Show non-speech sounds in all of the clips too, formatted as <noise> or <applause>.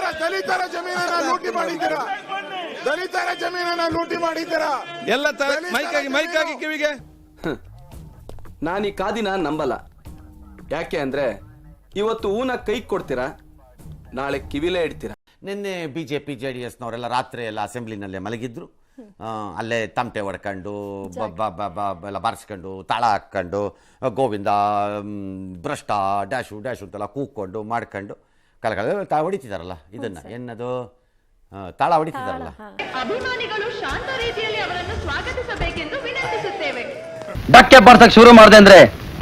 ದಲಿತರ ದಲಿತರ ಜಮೀನನ್ನ ಲೂಟಿ ಮಾಡಿದ್ದೀರಾ? ದಲಿತರ ಜಮೀನನ್ನ ಲೂಟಿ ಮಾಡಿದ್ದೀರಾ? ಎಲ್ಲ ಮೈಕಾಗಿ ಮೈಕಾಗಿ ಕಿವಿಗೆ. ನಾನು ಈ ಕಾದಿನ ನಂಬಲ್ಲ. ಯಾಕೆ ಅಂದ್ರೆ ಇವತ್ತು ಊನ ಕೈ ಕೊಡ್ತೀರಾ? ನಾಳೆ ಕಿವಿಲೇ ಇಡ್ತೀರಾ? ನಿನ್ನೆ B J P J D ಎಸ್ನವರೆಲ್ಲ ರಾತ್ರಿ ಎಲ್ಲ ಅಸೆಂಬ್ಲಿನಲ್ಲೇ ಮಲಗಿದ್ರು. ಆ, ಅಲ್ಲೇ ತಮಟೆ ಹೊಡ್ಕೊಂಡು ಬ- ಬ- ಬ- ಬ- ಎಲ್ಲ ಬಾರಿಸ್ಕೊಂಡು ತಾಳ ಹಾಕ್ಕೊಂಡು ಗೋವಿಂದ ಮ್, ಭ್ರಷ್ಟ ಡ್ಯಾಶು ಡ್ಯಾಶು ಅಂತೆಲ್ಲ ಕೂಕ್ಕೊಂಡು ಮಾಡ್ಕೊಂಡು ಕಲಕಲ ತಾ ಹೊಡಿತಿದಾರಲ್ಲ ಇದನ್ನ ಎನ್ನದು ತಾಳ ಹೊಡಿತಿದಾರಲ್ಲ. ಅಭಿಮಾನಿಗಳು ಶಾಂತ ರೀತಿಯಲ್ಲಿ ಅವರನ್ನು ಸ್ವಾಗತಿಸಬೇಕೆಂದು ವಿನಂತಿಸುತ್ತೇವೆ. ಡಕ್ಕೆ ಬರ್ಸಕ್ ಶುರು ಮಾಡಿದೆ ಅಂದ್ರೆ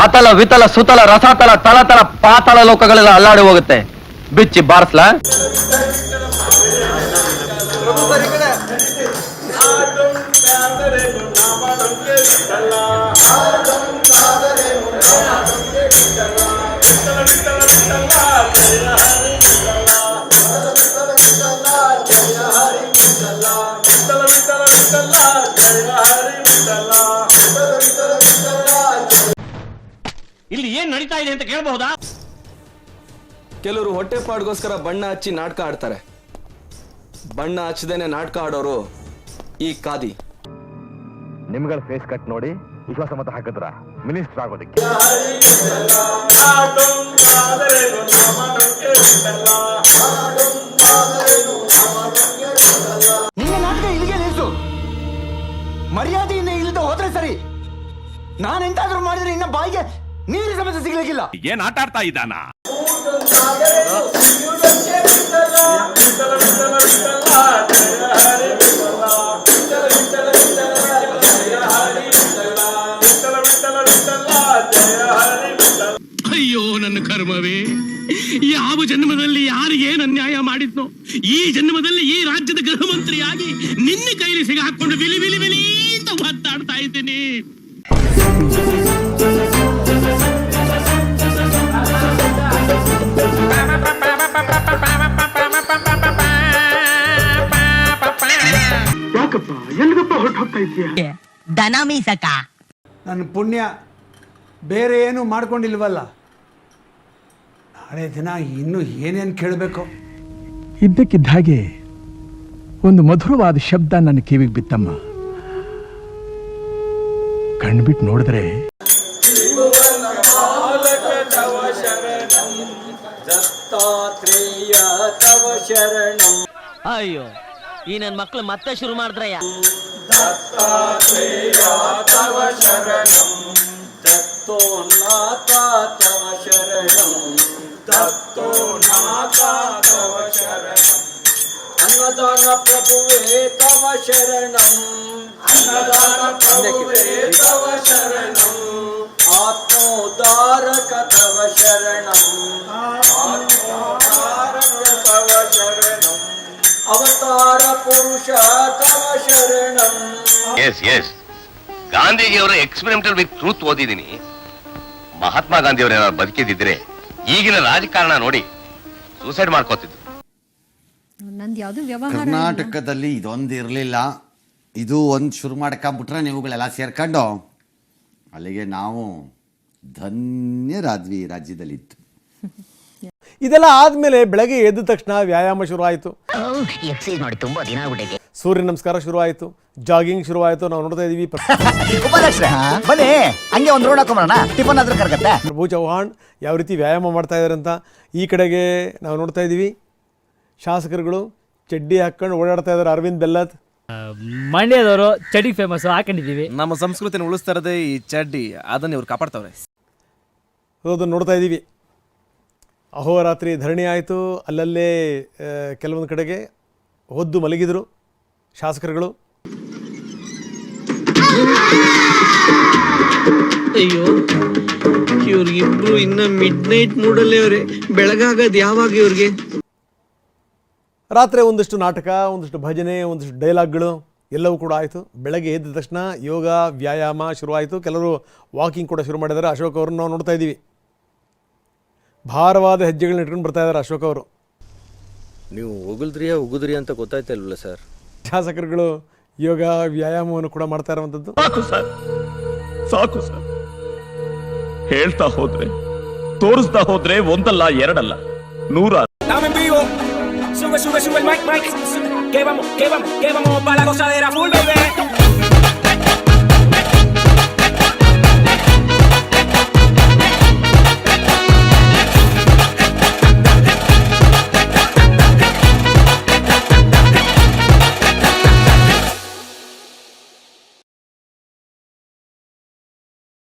ಅತಲ ವಿತಲ ಸುತಲ ರಸತಲ ತಳತಲ ಪಾತಳ ಲೋಕಗಳೆಲ್ಲ ಅಲ್ಲಾಡಿ ಹೋಗುತ್ತೆ. ಬಿಚ್ಚಿ ಬಾರ್ಸ್ಲಾ? ಇಲ್ಲಿ ಏನ್ ನಡೀತಾ ಇದೆ ಅಂತ ಕೇಳಬಹುದಾ? ಕೆಲವರು ಹೊಟ್ಟೆಪಾಡ್ಗೋಸ್ಕರ ಬಣ್ಣ ಹಚ್ಚಿ ನಾಟಕ ಆಡ್ತಾರೆ. ಬಣ್ಣ ಹಚ್ಚದೇನೆ ನಾಟಕ ಆಡೋರು ಈ ಕಾದಿ ನಿಮ್ಗಳ ಫೇಸ್ ಕಟ್ ನೋಡಿ ವಿಶ್ವಾಸ ಮತ ಹಾಕಿದ್ರ ಮಿನಿಸ್ಟರ್ ಆಗೋದಕ್ಕೆ. ನಿನ್ನ ನಾಟಕ ಇಲ್ಲಿಗೆ ನಿಲ್ಸು. ಮರ್ಯಾದೆಯಿಂದ ಇಲ್ಲದ ಹೋದ್ರೆ ಸರಿ. ನಾನೆಂತಾದ್ರೂ ಮಾಡಿದ್ರೆ ಇನ್ನ ಸಮೇತ ಸಿಗ್ಲಿಕ್ಕಿಲ್ಲ. ಏನ್ ಆಟ ಆಡ್ತಾ ಇದ್ದಾನ? ಅಯ್ಯೋ ನನ್ನ ಕರ್ಮವೇ. ಯಾವ ಜನ್ಮದಲ್ಲಿ ಯಾರಿಗೆ ಅನ್ಯಾಯ ಮಾಡಿದ್ನೋ? ಈ ಜನ್ಮದಲ್ಲಿ ಈ ರಾಜ್ಯದ ಗೃಹ ಮಂತ್ರಿಯಾಗಿ ನಿನ್ನ ಕೈಲಿ ಸಿಗಾಕೊಂಡು ದನ ಮೀಸಕ? ನನ್ನ ಪುಣ್ಯ ಬೇರೆ ಏನು ಮಾಡ್ಕೊಂಡಿಲ್ವಲ್ಲ. ನಾಳೆ ದಿನ ಇನ್ನೂ ಏನೇನು ಕೇಳಬೇಕು? ಇದ್ದಕ್ಕಿದ್ದ ಹಾಗೆ ಒಂದು ಮಧುರವಾದ ಶಬ್ದ ನನ್ನ ಕಿವಿಗೆ ಬಿತ್ತಮ್ಮ. ಕಣ್ಬಿಟ್ಟು ನೋಡಿದ್ರೆ ಅಯ್ಯೋ ಈ ನನ್ನ ಮಕ್ಕಳು ಮತ್ತೆ ಶುರು ಮಾಡಿದ್ರಯ್ಯ. दत्तात्रेया तव शरणं दत्तोन्नाता तव शरणं दत्तोन्नाता तव शरणम् अन्नदान प्रभुवे तव शरणम् अन्नदान प्रभुवे तव शरणम् आत्मोदारक तव शरणम् ಎಸ್ ಎಸ್ ಗಾಂಧೀಜಿಯವರ ಎಕ್ಸ್ಪೆರಿಮೆಂಟಲ್ ವಿತ್ ಟ್ರೂತ್ ಓದಿದ್ದೀನಿ. ಮಹಾತ್ಮ ಗಾಂಧಿಯವರು ಏನಾದ್ರು ಬದುಕಿದಿದ್ರೆ ಈಗಿನ ರಾಜಕಾರಣ ನೋಡಿ ಸೂಸೈಡ್ ಮಾಡ್ಕೋತಿದ್ರು. ನಂದು ಯಾವ್ದು ವ್ಯವಹಾರ ಕರ್ನಾಟಕದಲ್ಲಿ ಇದೊಂದು ಇರಲಿಲ್ಲ. ಇದು ಒಂದು ಶುರು ಮಾಡ್ಕೊಂಬಿಟ್ರೆ ನೀವುಗಳೆಲ್ಲ ಸೇರ್ಕೊಂಡು ಅಲ್ಲಿಗೆ ನಾವು ಧನ್ಯರಾದ್ವಿ ರಾಜ್ಯದಲ್ಲಿತ್ತು <laughs> ಇದೆಲ್ಲ ಆದಮೇಲೆ ಬೆಳಗ್ಗೆ ಎದ್ದ ತಕ್ಷಣ ವ್ಯಾಯಾಮ ಶುರು ಆಯಿತು ಎಕ್ಸೈಸ್ ಮಾಡಿ ತುಂಬಾ ದಿನ ಆಗ್ಬಿಟ್ಟಿದೆ. ಸೂರ್ಯ ನಮಸ್ಕಾರ ಶುರು ಆಯಿತು ಜಾಗಿಂಗ್ ಶುರು ಆಯಿತು ನಾವು ನೋಡ್ತಾ ಇದೀವಿ. ಹಂಗೆ ಒಂದು ರೋಡ್ ಹಾಕೊಂಬರೋಣ ಟಿಫನ್ ಆದ್ರೂ ಕರ್ಗತ್ತೆ? ಪ್ರಭು ಚೌಹಾಣ್ ಯಾವ ರೀತಿ ವ್ಯಾಯಾಮ ಮಾಡ್ತಾ ಇದ್ದಾರೆ ಅಂತ ಈ ಕಡೆಗೆ ನಾವು ನೋಡ್ತಾ ಇದೀವಿ. ಶಾಸಕರುಗಳು ಚಡ್ಡಿ ಹಾಕೊಂಡು ಓಡಾಡ್ತಾ ಇದ್ದಾರೆ ಅರವಿಂದ್ ಬೆಲ್ಲತ್. ಮಂಡ್ಯದವರು ಚಡಿ ಫೇಮಸ್ ಹಾಕೊಂಡಿದೀವಿ ನಮ್ಮ ಸಂಸ್ಕೃತಿನ ಉಳಿಸ್ತಾ ಇರೋದೇ ಈ ಚಡ್ಡಿ. ಅದನ್ನ ಇವ್ರು ಕಾಪಾಡ್ತಾವ್ರೆ. ಅದನ್ನ ನೋಡ್ತಾ ಇದ್ದೀವಿ ಅಹೋರಾತ್ರಿ ಧರಣಿ ಆಯಿತು. ಅಲ್ಲಲ್ಲೇ ಕೆಲವೊಂದು ಕಡೆಗೆ ಹೊದ್ದು ಮಲಗಿದರು ಶಾಸಕರುಗಳು. ಅಯ್ಯೋ ಇವ್ರಿಗಿಬ್ರು ಇನ್ನ ಮಿಡ್ ನೈಟ್ ಮೂಡಲ್ಲೇ ಅವ್ರೆ. ಬೆಳಗಾಗದ್ ಯಾವಾಗ ಇವ್ರಿಗೆ? ರಾತ್ರಿ ಒಂದಷ್ಟು ನಾಟಕ ಒಂದಷ್ಟು ಭಜನೆ ಒಂದಷ್ಟು ಡೈಲಾಗ್ಗಳು ಎಲ್ಲವೂ ಕೂಡ ಆಯಿತು. ಬೆಳಗ್ಗೆ ಎದ್ದ ತಕ್ಷಣ ಯೋಗ ವ್ಯಾಯಾಮ ಶುರುವಾಯಿತು. ಕೆಲವರು ವಾಕಿಂಗ್ ಕೂಡ ಶುರು ಮಾಡಿದ್ದಾರೆ. ಅಶೋಕ್ ಅವ್ರನ್ನ ನಾವು ನೋಡ್ತಾ ಇದ್ದೀವಿ. ಭಾರವಾದ ಹೆಜ್ಜೆಗಳನ್ನ ಇಟ್ಕೊಂಡು ಬರ್ತಾ ಇದ್ದಾರೆ ಅಶೋಕ್ ಅವರು ನೀವು ಉಗುಲ್ದ್ರಿಯಾ ಉಗುದ್ರಿ ಅಂತ ಗೊತ್ತಾಯ್ತಾ ಇಲ್ವಲ್ಲ ಸರ್ ಶಾಸಕರುಗಳು ಯೋಗ ವ್ಯಾಯಾಮವನ್ನು ಕೂಡ ಮಾಡ್ತಾ ಇರುವಂತದ್ದು ಸಾಕು ಸರ್ ಸಾಕು ಸರ್ ಹೇಳ್ತಾ ಹೋದ್ರೆ ತೋರಿಸ್ತಾ ಹೋದ್ರೆ ಒಂದಲ್ಲ ಎರಡಲ್ಲ ನೂರ Sube, sube, sube el mic, mic. Que vamos, que vamos, que vamos para la gozadera full, baby.